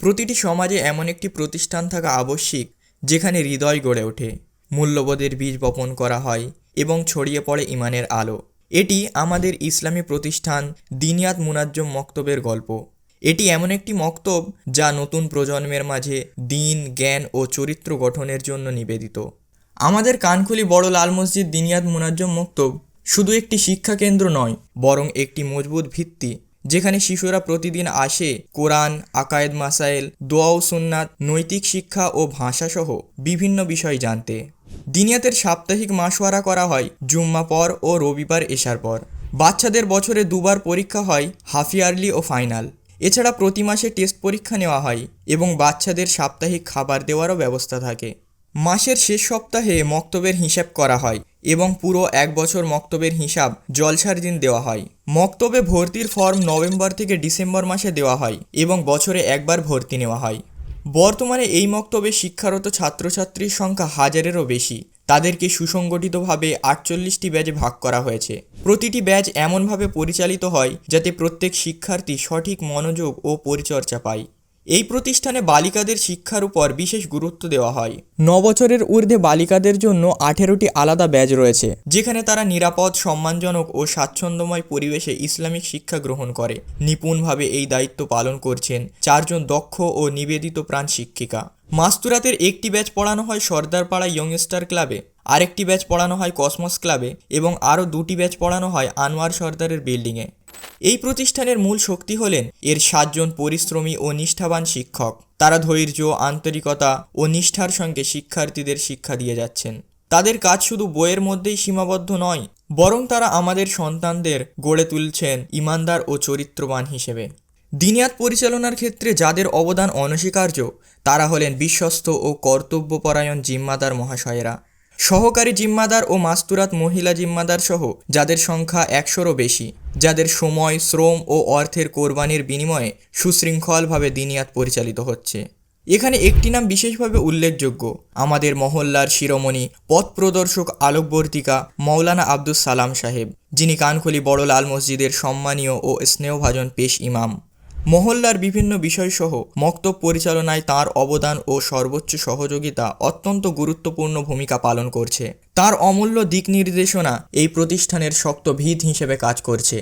প্রতিটি সমাজে এমন একটি প্রতিষ্ঠান থাকা আবশ্যিক, যেখানে হৃদয় গড়ে ওঠে, মূল্যবোধের বীজ বপন করা হয় এবং ছড়িয়ে পড়ে ইমানের আলো। এটি আমাদের ইসলামী প্রতিষ্ঠান দিনিয়াত মুনাজ্জম মক্তবের গল্প। এটি এমন একটি মক্তব যা নতুন প্রজন্মের মাঝে দিন, জ্ঞান ও চরিত্র গঠনের জন্য নিবেদিত। আমাদের কানখুলি বড় লাল মসজিদ দিনিয়াত মুনাজ্জম মক্তব শুধু একটি শিক্ষা কেন্দ্র নয়, বরং একটি মজবুত ভিত্তি। যেখানে শিশুরা প্রতিদিন আসে কোরআন, আকায়েদ মাসাইল দোয়াও সুন্নাত, নৈতিক শিক্ষা ও ভাষাসহ বিভিন্ন বিষয় জানতে। দিনিয়াতের সাপ্তাহিক মাসোয়ারা করা হয় জুম্মা পর ও রবিবার এশার পর। বাচ্চাদের বছরে দুবার পরীক্ষা হয় হাফ ইয়ারলি ও ফাইনাল। এছাড়া প্রতি মাসে টেস্ট পরীক্ষা নেওয়া হয় এবং বাচ্চাদের সাপ্তাহিক খাবার দেওয়ারও ব্যবস্থা থাকে। মাসের শেষ সপ্তাহে মক্তবের হিসাব করা হয়। এবং পুরো এক বছর মক্তবের হিসাব জলসার দিন দেওয়া হয়। মক্তবে ভর্তির ফর্ম নভেম্বর থেকে ডিসেম্বর মাসে দেওয়া হয় এবং বছরে একবার ভর্তি নেওয়া হয়। বর্তমানে এই মক্তবে শিক্ষারত ছাত্রছাত্রীর সংখ্যা হাজারেরও বেশি। তাদেরকে সুসংগঠিতভাবে আটচল্লিশটি ব্যাচে ভাগ করা হয়েছে। প্রতিটি ব্যাচ এমনভাবে পরিচালিত হয় যাতে প্রত্যেক শিক্ষার্থী সঠিক মনোযোগ ও পরিচর্যা পায়। এই প্রতিষ্ঠানে বালিকাদের শিক্ষার উপর বিশেষ গুরুত্ব দেওয়া হয়। ন বছরের ঊর্ধ্বে বালিকাদের জন্য আঠেরোটি আলাদা ব্যাচ রয়েছে। যেখানে তারা নিরাপদ সম্মানজনক ও স্বাচ্ছন্দ্যময় পরিবেশে ইসলামিক শিক্ষা গ্রহণ করে। নিপুণভাবে এই দায়িত্ব পালন করছেন চারজন দক্ষ ও নিবেদিত প্রাণ শিক্ষিকা। মাস্তুরাতের একটি ব্যাচ পড়ানো হয় সর্দারপাড়া ইয়ংস্টার ক্লাবে আরেকটি ব্যাচ পড়ানো হয় কসমস ক্লাবে এবং আরও দুটি ব্যাচ পড়ানো হয় আনোয়ার সর্দারের বিল্ডিংয়ে। এই প্রতিষ্ঠানের মূল শক্তি হলেন এর সাতজন পরিশ্রমী ও নিষ্ঠাবান শিক্ষক। তারা ধৈর্য, আন্তরিকতা ও নিষ্ঠার সঙ্গে শিক্ষার্থীদের শিক্ষা দিয়ে যাচ্ছেন। তাদের কাজ শুধু বইয়ের মধ্যেই সীমাবদ্ধ নয়, বরং তারা আমাদের সন্তানদের গড়ে তুলছেন ইমানদার ও চরিত্রবান হিসেবে। দিনিয়াত পরিচালনার ক্ষেত্রে যাদের অবদান অনস্বীকার্য, তারা হলেন বিশ্বস্ত ও কর্তব্যপরায়ণ জিম্মাদার মহাশয়েরা। সহকারী জিম্মাদার ও মাস্তুরাত মহিলা জিম্মাদার সহ যাদের সংখ্যা একশোরও বেশি, যাদের সময়, শ্রম ও অর্থের কোরবানির বিনিময়ে সুশৃঙ্খলভাবে দিনিয়াত পরিচালিত হচ্ছে। এখানে একটি নাম বিশেষভাবে উল্লেখযোগ্য, আমাদের মহল্লার শিরোমণি, পথ প্রদর্শক আলোকবর্তিকা মৌলানা আব্দুস সালাম সাহেব, যিনি কানখলি বড় লাল মসজিদের সম্মানীয় ও স্নেহভাজন পেশ ইমাম। মহল্লার বিভিন্ন বিষয়সহ মক্তব পরিচালনায় তার অবদান ও সর্বোচ্চ সহযোগিতা অত্যন্ত গুরুত্বপূর্ণ ভূমিকা পালন করছে। তার অমূল্য দিক নির্দেশনা এই প্রতিষ্ঠানের শক্ত ভিত হিসেবে কাজ করছে।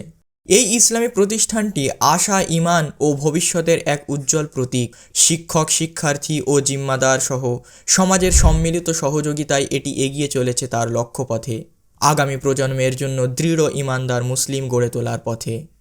এই ইসলামী প্রতিষ্ঠানটি আশা ইমান ও ভবিষ্যতের এক উজ্জ্বল প্রতীক। শিক্ষক, শিক্ষার্থী ও জিম্মাদার সহ সমাজের সম্মিলিত সহযোগিতায় এটি এগিয়ে চলেছে তার লক্ষ্যপথে। আগামী প্রজন্মের জন্য দৃঢ় ইমানদার মুসলিম গড়ে তোলার পথে।